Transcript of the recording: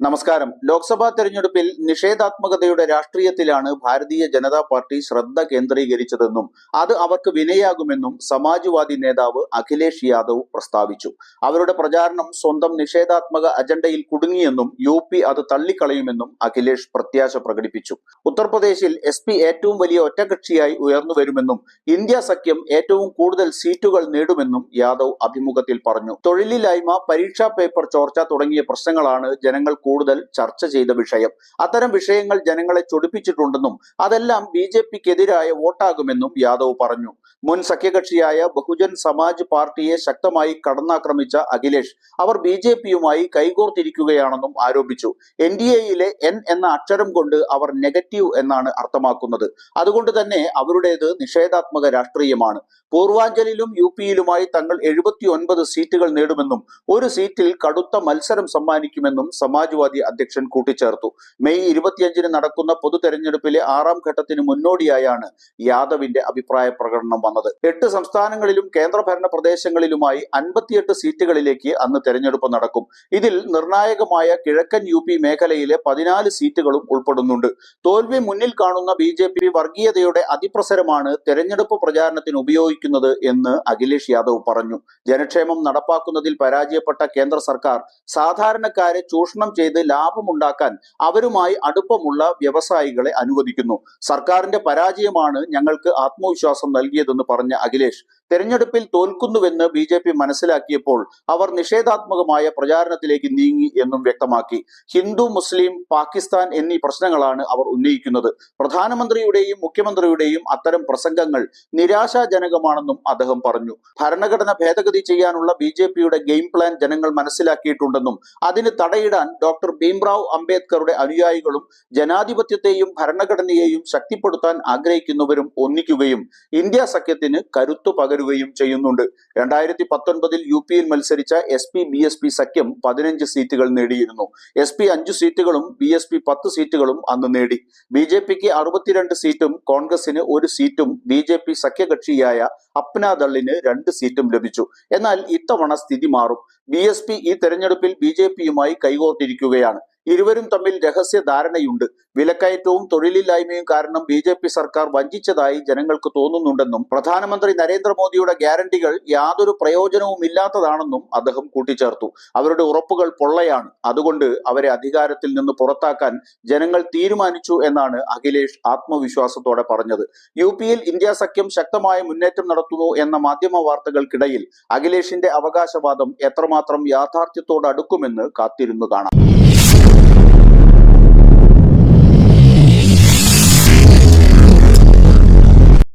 നമസ്കാരം. ലോക്സഭാ തെരഞ്ഞെടുപ്പിൽ നിഷേധാത്മകതയുടെ രാഷ്ട്രീയത്തിലാണ് ഭാരതീയ ജനതാ പാർട്ടി ശ്രദ്ധ കേന്ദ്രീകരിച്ചതെന്നും അത് അവർക്ക് വിനയാകുമെന്നും സമാജ്വാദി നേതാവ് അഖിലേഷ് യാദവ് പ്രസ്താവിച്ചു. അവരുടെ പ്രചാരണം സ്വന്തം നിഷേധാത്മക അജണ്ടയിൽ കുടുങ്ങിയെന്നും യു പി അത് തള്ളിക്കളയുമെന്നും അഖിലേഷ് പ്രത്യാശ പ്രകടിപ്പിച്ചു. ഉത്തർപ്രദേശിൽ എസ് പി ഏറ്റവും വലിയ ഒറ്റകക്ഷിയായി ഉയർന്നു വരുമെന്നും ഇന്ത്യ സഖ്യം ഏറ്റവും കൂടുതൽ സീറ്റുകൾ നേടുമെന്നും യാദവ് അഭിമുഖത്തിൽ പറഞ്ഞു. തൊഴിലില്ലായ്മ പരീക്ഷാ പേപ്പർ ചോർച്ച തുടങ്ങിയ പ്രശ്നങ്ങളാണ് ജനങ്ങൾ കൂടുതൽ ചർച്ച ചെയ്ത വിഷയം. അത്തരം വിഷയങ്ങൾ ജനങ്ങളെ ചൊടിപ്പിച്ചിട്ടുണ്ടെന്നും അതെല്ലാം ബി ജെ പിക്കെതിരായ വോട്ടാകുമെന്നും യാദവ് പറഞ്ഞു. മുൻ സഖ്യകക്ഷിയായ ബഹുജൻ സമാജ് പാർട്ടിയെ ശക്തമായി കടന്നാക്രമിച്ച അഖിലേഷ് അവർ ബി ജെ പിയുമായി കൈകോർത്തിരിക്കുകയാണെന്നും ആരോപിച്ചു. എൻ ഡി എയിലെ എൻ എന്ന അക്ഷരം കൊണ്ട് അവർ നെഗറ്റീവ് എന്നാണ് അർത്ഥമാക്കുന്നത്. അതുകൊണ്ട് തന്നെ അവരുടേത് നിഷേധാത്മക രാഷ്ട്രീയമാണ്. പൂർവാഞ്ചലിലും യു പിയിലുമായി തങ്ങൾ എഴുപത്തി സീറ്റുകൾ നേടുമെന്നും ഒരു സീറ്റിൽ കടുത്ത മത്സരം സമ്മാനിക്കുമെന്നും സമാജ്വാദി അധ്യക്ഷൻ കൂട്ടിച്ചേർത്തു. മെയ് ഇരുപത്തിയഞ്ചിന് നടക്കുന്ന പൊതു തെരഞ്ഞെടുപ്പിലെ ആറാം ഘട്ടത്തിന് മുന്നോടിയായാണ് യാദവിന്റെ അഭിപ്രായ പ്രകടനം വന്നത്. എട്ട് സംസ്ഥാനങ്ങളിലും കേന്ദ്രഭരണ പ്രദേശങ്ങളിലുമായി അൻപത്തിയെട്ട് സീറ്റുകളിലേക്ക് അന്ന് തെരഞ്ഞെടുപ്പ് നടക്കും. ഇതിൽ നിർണായകമായ കിഴക്കൻ യു പി മേഖലയിലെ പതിനാല് സീറ്റുകളും ഉൾപ്പെടുന്നുണ്ട്. തോൽവി മുന്നിൽ കാണുന്ന ബി ജെ പി വർഗീയതയുടെ അതിപ്രസരമാണ് തെരഞ്ഞെടുപ്പ് പ്രചാരണത്തിന് ഉപയോഗിക്കുന്നത് എന്ന് അഖിലേഷ് യാദവ് പറഞ്ഞു. ജനക്ഷേമം നടപ്പാക്കുന്നതിൽ പരാജയപ്പെട്ട കേന്ദ്ര സർക്കാർ സാധാരണക്കാരെ ചൂഷണം ചെയ്ത് ലാഭമുണ്ടാക്കാൻ അവരുമായി അടുപ്പമുള്ള വ്യവസായികളെ അനുവദിക്കുന്നു. സർക്കാരിന്റെ പരാജയമാണ് ഞങ്ങൾക്ക് ആത്മവിശ്വാസം നൽകിയതെന്ന് പറഞ്ഞ അഖിലേഷ്. തെരഞ്ഞെടുപ്പിൽ തോൽക്കുന്നുവെന്ന് ബി ജെ പി മനസ്സിലാക്കിയപ്പോൾ അവർ നിഷേധാത്മകമായ പ്രചാരണത്തിലേക്ക് നീങ്ങി എന്നും വ്യക്തമാക്കി. ഹിന്ദു മുസ്ലിം പാകിസ്ഥാൻ എന്നീ പ്രശ്നങ്ങളാണ് അവർ ഉന്നയിക്കുന്നത്. പ്രധാനമന്ത്രിയുടെയും മുഖ്യമന്ത്രിയുടെയും അത്തരം പ്രസംഗങ്ങൾ നിരാശാജനകമാണെന്നും അദ്ദേഹം പറഞ്ഞു. ഭരണഘടന ഭേദഗതി ചെയ്യാനുള്ള ബി ജെ പിയുടെ ഗെയിം പ്ലാൻ ജനങ്ങൾ മനസ്സിലാക്കിയിട്ടുണ്ടെന്നും അതിന് തടയിടാൻ ഡോക്ടർ ഭീംറാവ് അംബേദ്കറുടെ അനുയായികളും ജനാധിപത്യത്തെയും ഭരണഘടനയെയും ശക്തിപ്പെടുത്താൻ ആഗ്രഹിക്കുന്നവരും ഒന്നിക്കുകയും ഇന്ത്യ സഖ്യത്തിന് കരുത്തു പകരുകയും ചെയ്യുന്നുണ്ട്. രണ്ടായിരത്തി പത്തൊൻപതിൽ യു പിയിൽ മത്സരിച്ച S P B S P സഖ്യം പതിനഞ്ച് സീറ്റുകൾ നേടിയിരുന്നു. എസ് പി അഞ്ചു സീറ്റുകളും ബി എസ് പി പത്ത് സീറ്റുകളും അന്ന് നേടി. ബി ജെ പിക്ക് അറുപത്തിരണ്ട് സീറ്റും കോൺഗ്രസിന് ഒരു സീറ്റും ബി ജെ പി സഖ്യകക്ഷിയായ അപ്നാദളിന് രണ്ട് സീറ്റും ലഭിച്ചു. എന്നാൽ ഇത്തവണ സ്ഥിതി മാറും. ബി എസ് പി ഈ തെരഞ്ഞെടുപ്പിൽ ബി ജെ പിയുമായി കൈകോർത്തിരിക്കുകയാണ്. ഇരുവരും തമ്മിൽ രഹസ്യ ധാരണയുണ്ട് വിലക്കയറ്റവും തൊഴിലില്ലായ്മയും കാരണം ബി ജെ പി സർക്കാർ വഞ്ചിച്ചതായി ജനങ്ങൾക്ക് തോന്നുന്നുണ്ടെന്നും പ്രധാനമന്ത്രി നരേന്ദ്രമോദിയുടെ ഗ്യാരണ്ടികൾ യാതൊരു പ്രയോജനവും ഇല്ലാത്തതാണെന്നും അദ്ദേഹം കൂട്ടിച്ചേർത്തു. അവരുടെ ഉറപ്പുകൾ പൊള്ളയാണ്. അതുകൊണ്ട് അവരെ അധികാരത്തിൽ നിന്ന് പുറത്താക്കാൻ ജനങ്ങൾ തീരുമാനിച്ചു എന്നാണ് അഖിലേഷ് ആത്മവിശ്വാസത്തോടെ പറഞ്ഞത്. യു പിയിൽ ഇന്ത്യ സഖ്യം ശക്തമായ മുന്നേറ്റം നടത്തുന്നു എന്ന മാധ്യമ വാർത്തകൾക്കിടയിൽ അഖിലേഷിന്റെ അവകാശവാദം എത്രമാത്രം യാഥാർത്ഥ്യത്തോടടുക്കുമെന്ന് കാത്തിരുന്നു കാണാം